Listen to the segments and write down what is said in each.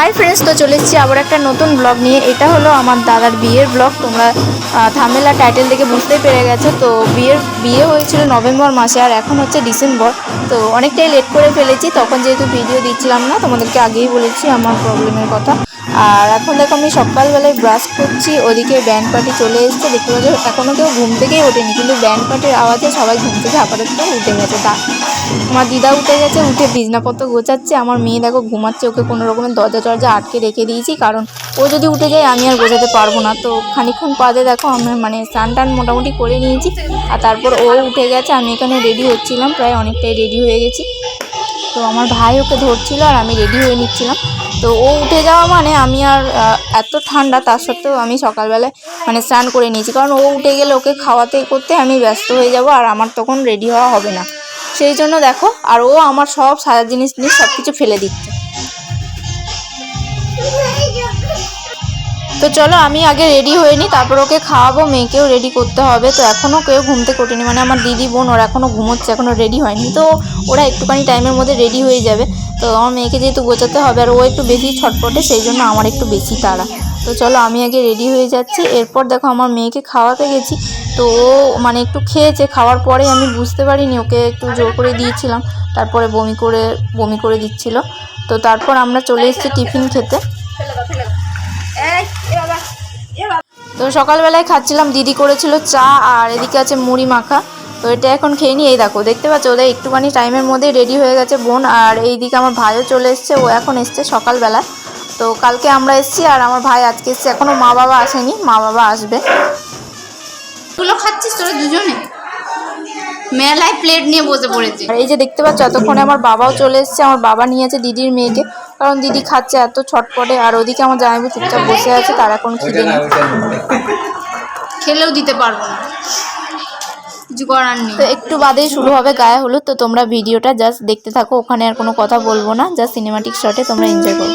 Hi friends তো চলে এসেছি আবার একটা নতুন ব্লগ নিয়ে। এটা হলো আমার দাদার বিয়ের ব্লগ তোমরা থামেলা টাইটেল দেখে বুঝতেই পেরে গেছো। তো বিয়ের, বিয়ে হয়েছিল নভেম্বর মাসে আর এখন হচ্ছে ডিসেম্বর। তো অনেকটাই লেট করে ফেলেছি। তখন যেহেতু ভিডিও দিচ্ছিলাম না, তোমাদেরকে আগেই বলেছি আমার প্রবলেমের কথা। আর এখন দেখো আমি সকালবেলায় ব্রাশ করছি, ওদিকে ব্যান্ড পার্টি চলে এসছে, দেখতে পাচ্ছ এখনও কেউ ঘুম থেকেই ওঠেনি, কিন্তু ব্যান্ড পার্টির আওয়াজে সবাই ঘুম থেকে আপাতত উঠে গেছে। তা, আমার দিদা উঠে গেছে, উঠে বিছনাপত্র গোছাচ্ছে, আমার মেয়ে দেখো ঘুমাচ্ছে, ওকে কোনো রকমের দরজা টরজা আটকে রেখে দিয়েছি, কারণ ও যদি উঠে যায় আমি আর গোছাতে পারব না। তো খানিকক্ষণ বাদে দেখো আমি মানে স্নান টান মোটামুটি করে নিয়েছি, আর তারপর ও উঠে গেছে, আমি এখানে রেডি হচ্ছিলাম, প্রায় অনেকটাই রেডি হয়ে গেছি। তো আমার ভাই ওকে ধরছিল আর আমি রেডি হয়ে নিচ্ছিলাম। তো ও উঠে যাওয়া মানে আমি আর এত ঠান্ডা তার সত্ত্বেও আমি সকালবেলায় মানে স্নান করে নিয়েছি। কারণ ও উঠে গেলে ওকে খাওয়াতে করতে আমি ব্যস্ত হয়ে যাব আর আমার তখন রেডি হওয়া হবে না। সেই জন্য দেখো, আর ও আমার সব সারা জিনিস জিনিস সব কিছু ফেলে দিচ্ছে। তো চলো, আমি আগে রেডি হয়ে নিই, তারপর ওকে খাওয়াবো, মেয়েকেও রেডি করতে হবে। তো এখনও কেউ ঘুম থেকে ওঠেনি মানে আমার দিদি বোন, ওরা এখনও ঘুমোচ্ছে, এখনও রেডি হয়নি। তো ওরা একটুখানি টাইমের মধ্যে রেডি হয়ে যাবে। তো আমার মেয়েকে যেহেতু গোছাতে হবে, আর ও একটু বেশি ছটপটে, সেই জন্য আমার একটু বেশি তাড়া। তো চলো, আমি আগে রেডি হয়ে যাচ্ছি। এরপর দেখো, আমার মেয়েকে খাওয়াতে গেছি। তো ও মানে একটু খেয়েছে, খাওয়ার পরে আমি বুঝতে পারিনি, ওকে একটু জোর করে দিয়েছিলাম। তারপরে বমি করে বমি করে দিচ্ছিল। তো তারপর আমরা চলে এসেছি টিফিন খেতে। তো সকালবেলায় খাচ্ছিলাম, দিদি করেছিল চা, আর এদিকে আছে মুড়ি মাখা। তো এটা এখন খেয়ে নিই এই দেখো দেখতে পাচ্ছ? ওদের একটুখানি টাইমের মধ্যে রেডি হয়ে গেছে বোন। আর এইদিকে আমার ভাইও চলে এসছে ও এখন এসছে সকালবেলা। তো কালকে আমরা এসছি আর আমার ভাই আজকে এসছে। এখনও মা বাবা আসেনি মা বাবা আসবে। গুলো খাচ্ছিস তোরা দুজনে? মেলায় প্লেট নিয়ে বসে পড়েছে। আর এই যে দেখতে পাচ্ছ এতক্ষণে আমার বাবাও চলে এসছে আমার বাবা নিয়েছে দিদির মেয়েকে। কারণ দিদি খাচ্ছে এত ছটপটে আর ওদিকে আমার জামাইবু চুপচাপ বসে আছে তার এখন খিদে নেই। খেলেও দিতে পারব না। কিছু করার নেই। তো একটু বাদেই শুরু হবে, গায়ে হলুদ। তো তোমরা ভিডিওটা জাস্ট দেখতে থাকো, ওখানে আর কোনো কথা বলব না। জাস্ট সিনেমাটিক শটে তোমরা এনজয় করো।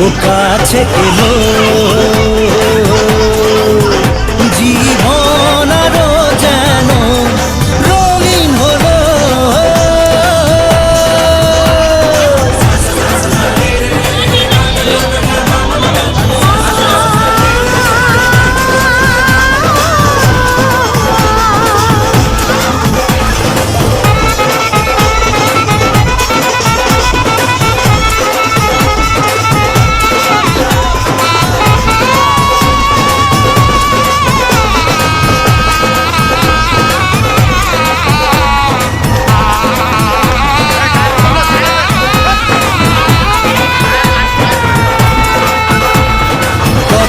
ও কাছে এলো।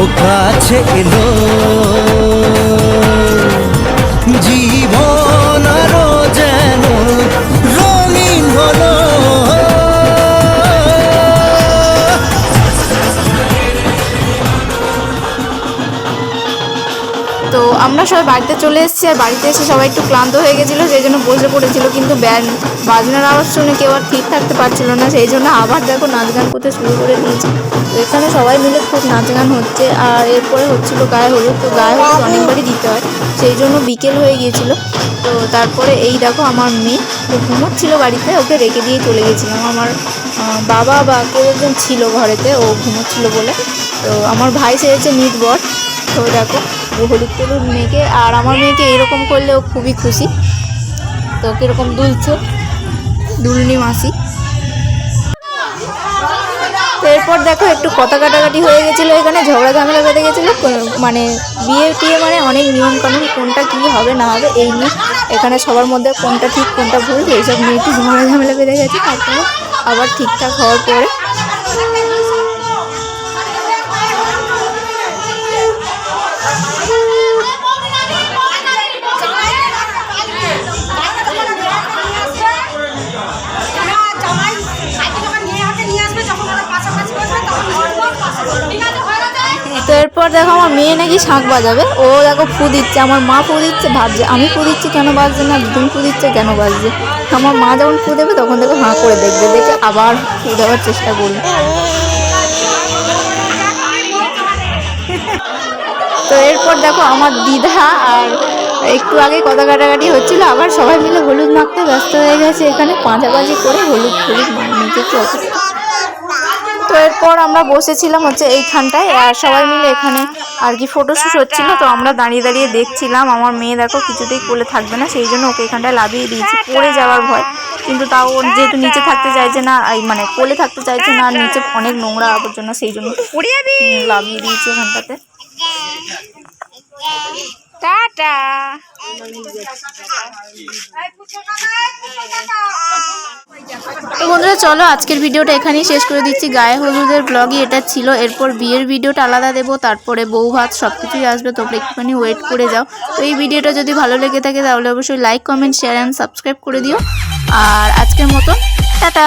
ও কাছে এলো। জীবন তো আমরা সবাই বাড়িতে চলে এসেছি আর বাড়িতে এসে সবাই একটু ক্লান্ত হয়ে গেছিল, সেই জন্য বসে পড়েছিল, কিন্তু ব্যান বাজনার আওয়াজ শুনে কেউ আর ঠিক থাকতে পারছিল না, সেই জন্য আবার দেখো নাচ গান করতে শুরু করে দিয়েছে। তো এখানে সবাই মিলে খুব নাচ গান হচ্ছে, আর এরপরে হচ্ছিল গায়ে হলুদ, তো গায়ে হলুদ অনেকবারই দিতে হয়, সেই জন্য বিকেল হয়ে গিয়েছিল। তো তারপরে এই দেখো আমার মেয়ে, ও ঘুমোচ্ছিল বাড়িতে ওকে রেখে দিয়ে চলে গেছিলাম। আমার বাবা বা কেউ একজন ছিল ঘরেতে, ও ঘুমোচ্ছিল বলে। তো আমার ভাই সেরেছে মিট বর তো দেখো হলুদ টলুদ মেয়েকে আর আমার মেয়েকে এরকম করলে ও খুবই খুশি। তো কীরকম দুলছে, দুলনি মাসি। এরপর দেখো একটু কথা কাটাকাটি হয়ে গেছিল এখানে, ঝগড়া ঝামেলা বেঁধে গেছিল মানে বিয়ে টিয়ে মানে অনেক নিয়ম কানুন, কোনটা কী হবে না হবে এই নিয়ে। এখানে সবার মধ্যে কোনটা ঠিক, কোনটা ভুল, এইসব নিয়ে একটু ঝগড়া ঝামেলা বেঁধে গেছে, তারপরে আবার ঠিকঠাক হওয়ার পরে এরপর দেখো আমার মেয়ে নাকি শাঁখ বাজাবে। ও দেখো ফু দিচ্ছে, আমার মা ফু দিচ্ছে, ভাবছে, আমি ফু দিচ্ছি কেন বাজছে না? তুমি ফু দিচ্ছে, কেন বাজছে? আমার মা যখন ফু দেবে, তখন দেখো হাঁ করে দেখবে, দেখে আবার ফু দেওয়ার চেষ্টা করবে। তো এরপর দেখো আমার দিদা, আর একটু আগে কথা কাটাকাটি হচ্ছিল, আবার সবাই মিলে হলুদ মাখতে ব্যস্ত হয়ে গেছে এখানে, পাঁচাপাঁচি করে হলুদ হলুদ কি অবস্থা তো এরপর আমরা বসেছিলাম হচ্ছে এইখানটায় আর সবাই মিলে এখানে আর কি ফটোশ্যুট হচ্ছিল। তো আমরা দাঁড়িয়ে দাঁড়িয়ে দেখছিলাম আমার মেয়ে দেখো কিছুতেই কোলে থাকবে না সেই জন্য ওকে এখানটায় লাভিয়ে দিয়েছি পড়ে যাওয়ার ভয়। কিন্তু তাও ও যেহেতু নিচে থাকতে চাইছে না এই মানে কোলে থাকতে চাইছে না আর নিচে অনেক নোংরা আবর্জনা সেই জন্য লাভিয়ে দিয়েছি এখানটাতে টাটা। তো বন্ধুরা, চলো আজকের ভিডিওটা এখানেই শেষ করে দিচ্ছি। গায়ে হলুদের ব্লগই এটা ছিল। এরপর বিয়ের ভিডিওটা আলাদা দেবো, তারপরে বউ ভাত সব কিছুই আসবে। তোমরা একটুখানি ওয়েট করে যাও। তো এই ভিডিওটা যদি ভালো লেগে থাকে, তাহলে অবশ্যই like comment share and subscribe করে দিও। আর আজকের মতন, টাটা।